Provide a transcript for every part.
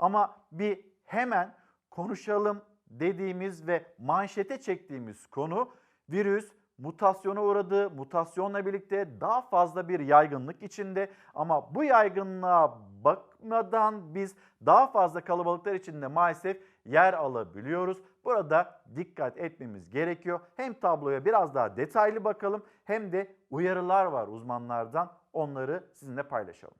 Ama bir hemen konuşalım dediğimiz ve manşete çektiğimiz konu virüs mutasyona uğradı. Mutasyonla birlikte daha fazla bir yaygınlık içinde ama bu yaygınlığa bakmadan biz daha fazla kalabalıklar içinde maalesef yer alabiliyoruz. Burada dikkat etmemiz gerekiyor. Hem tabloya biraz daha detaylı bakalım hem de uyarılar var uzmanlardan. Onları sizinle paylaşalım.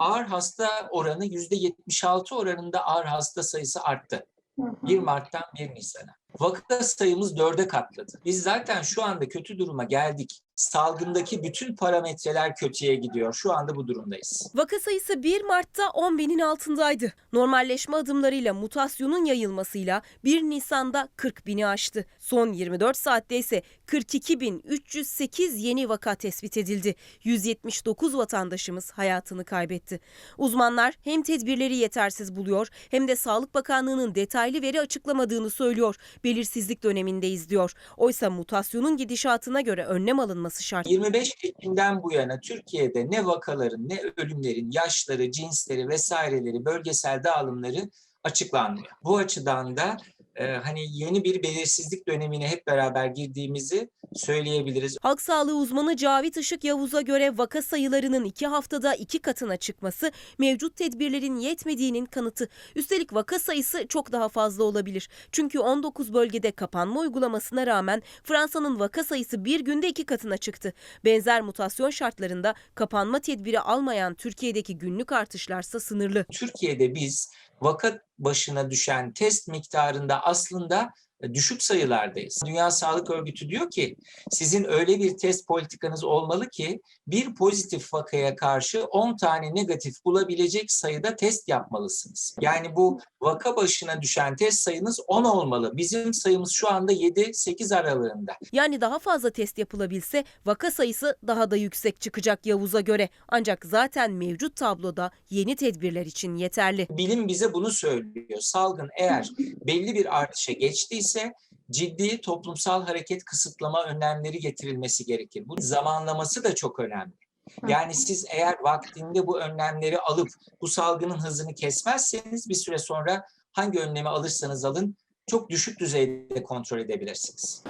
Ağır hasta oranı %76 oranında ağır hasta sayısı arttı. 1 Mart'tan 1 Nisan'a. Vaka sayımız dörde katladı. Biz zaten şu anda kötü duruma geldik. Salgındaki bütün parametreler kötüye gidiyor. Şu anda bu durumdayız. Vaka sayısı 1 Mart'ta 10 binin altındaydı. Normalleşme adımlarıyla mutasyonun yayılmasıyla 1 Nisan'da 40 bini aştı. Son 24 saatte ise 42.308 yeni vaka tespit edildi. 179 vatandaşımız hayatını kaybetti. Uzmanlar hem tedbirleri yetersiz buluyor hem de Sağlık Bakanlığı'nın detaylı veri açıklamadığını söylüyor. Belirsizlik dönemindeyiz diyor. Oysa mutasyonun gidişatına göre önlem alınması şart. 25 Ekim'den bu yana Türkiye'de ne vakaların ne ölümlerin yaşları, cinsleri vesaireleri, bölgesel dağılımları açıklanmıyor. Bu açıdan da hani yeni bir belirsizlik dönemine hep beraber girdiğimizi söyleyebiliriz. Halk sağlığı uzmanı Cavit Işık Yavuz'a göre vaka sayılarının iki haftada iki katına çıkması mevcut tedbirlerin yetmediğinin kanıtı. Üstelik vaka sayısı çok daha fazla olabilir. Çünkü 19 bölgede kapanma uygulamasına rağmen Fransa'nın vaka sayısı bir günde iki katına çıktı. Benzer mutasyon şartlarında kapanma tedbiri almayan Türkiye'deki günlük artışlarsa sınırlı. Türkiye'de biz vaka başına düşen test miktarında aslında e, düşük sayılardayız. Dünya Sağlık Örgütü diyor ki sizin öyle bir test politikanız olmalı ki bir pozitif vakaya karşı 10 tane negatif bulabilecek sayıda test yapmalısınız. Yani bu vaka başına düşen test sayınız 10 olmalı. Bizim sayımız şu anda 7-8 aralığında. Yani daha fazla test yapılabilse vaka sayısı daha da yüksek çıkacak Yavuz'a göre. Ancak zaten mevcut tabloda yeni tedbirler için yeterli. Bilim bize bunu söylüyor. Salgın eğer belli bir artışa geçtiyse ciddi toplumsal hareket kısıtlama önlemleri getirilmesi gerekir. Bu zamanlaması da çok önemli. Yani siz eğer vaktinde bu önlemleri alıp bu salgının hızını kesmezseniz bir süre sonra hangi önlemi alırsanız alın çok düşük düzeyde kontrol edebilirsiniz.